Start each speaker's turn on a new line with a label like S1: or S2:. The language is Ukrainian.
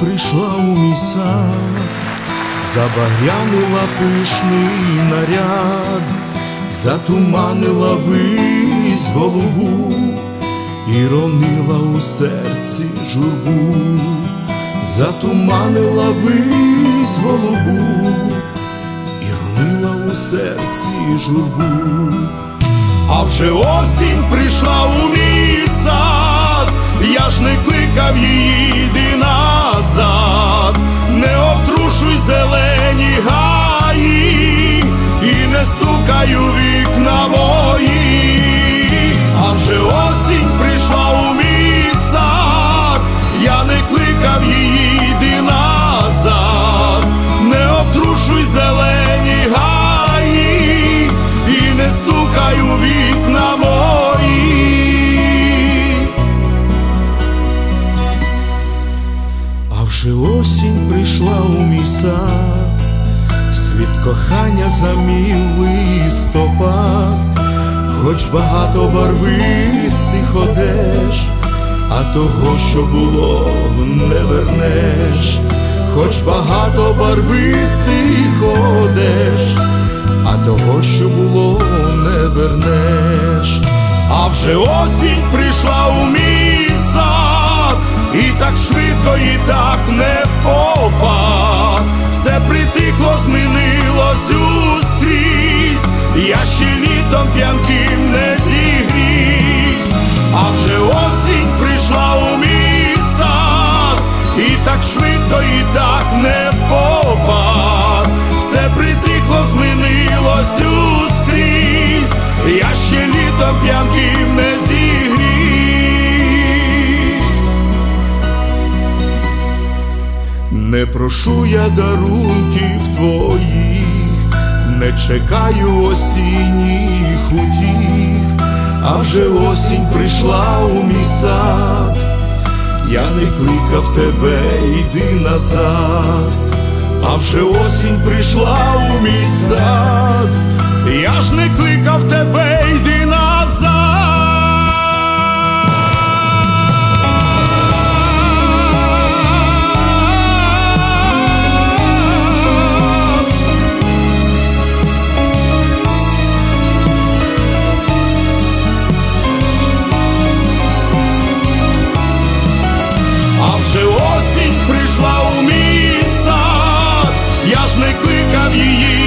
S1: прийшла у мій сад, забагрянила пишний наряд, затуманила вись голову і ронила у серці журбу, затуманила вись голубу і ронила у серці журбу. А вже осінь прийшла у мій сад, я ж не кликав її, іди назад, не обтрушуй зелені гаї, кохання замів листопад, хоч багато барвистих одеж, а того, що було, не вернеш, хоч багато барвистих одеж, а того, що було, не вернеш. А вже осінь прийшла у мій сад, і так швидко, і так не впопад. Літом п'янким не зігрівсь, а вже осінь прийшла у мій і так швидко, і так не впопад. Все притихло, змінилось ускрізь, я ще літом п'янким не зігрівсь. Не прошу я дарунків твоїх, не чекаю утіх, а вже осінь прийшла у мій сад, я не кликав тебе, йди назад, а вже осінь прийшла у мій сад, я ж не кликав тебе, Вже осінь прийшла у мій я ж не кликав її.